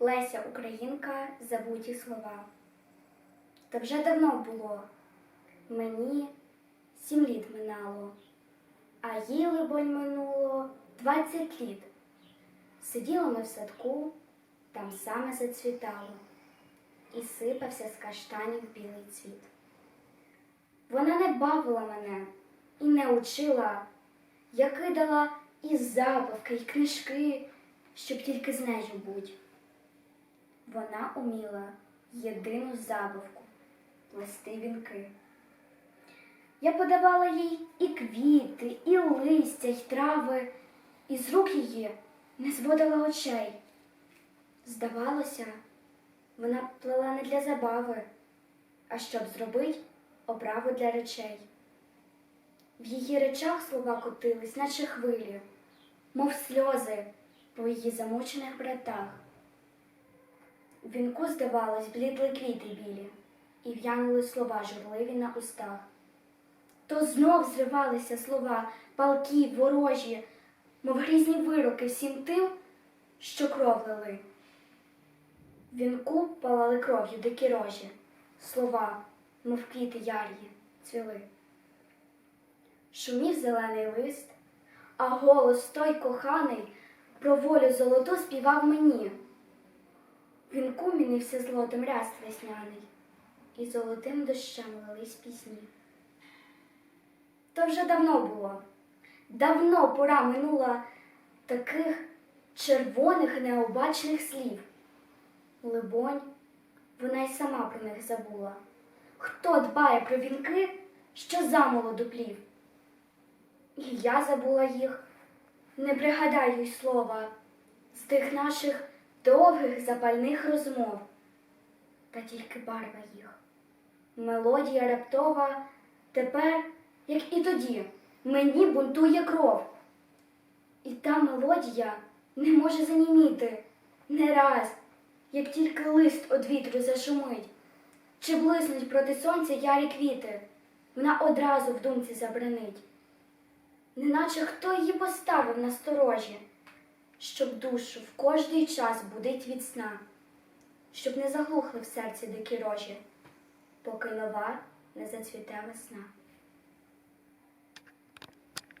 Леся Українка забуті слова. Та вже давно було, мені сім літ минало, а їй, либонь, минуло двадцять літ. Сиділи ми в садку, там саме зацвітало, і сипався з каштанів білий цвіт. Вона не бавила мене і не учила, я кидала і забавки, і книжки, щоб тільки з нею будь. Вона уміла єдину забавку плести вінки. Я подавала їй і квіти, і листя, й трави, і з рук її не зводила очей. Здавалося, вона плела не для забави, а щоб зробить оправу для речей. В її речах слова котились, наче хвилі, мов сльози по її замучених братах. Вінку, здавалось, блідли квіти білі, і в'янули слова журливі на устах. То знов зривалися слова, палкі, ворожі, мов грізні вироки всім тим, що кров лили. Вінку палали кров'ю дикі рожі, слова, мов квіти яр'ї, цвіли. Шумів зелений лист, а голос той коханий про волю золоту співав мені. Вінку мінився злотом ряст весняний, і золотим дощем лились пісні. То вже давно було, давно пора минула таких червоних необачних слів. Либонь, вона й сама про них забула. Хто дбає про вінки, що замолоду плів? І я забула їх, не пригадаю й слова з тих наших довгих запальних розмов, та тільки барва їх. Мелодія раптова тепер, як і тоді, мені бунтує кров. І та мелодія не може заніміти не раз, як тільки лист од вітру зашумить, чи блиснуть проти сонця ярі квіти, вона одразу в думці забранить неначе хто її поставив на сторожі, щоб душу в кожний час будить від сна, щоб не заглухли в серці дикі рожі, поки нова не зацвіте весна.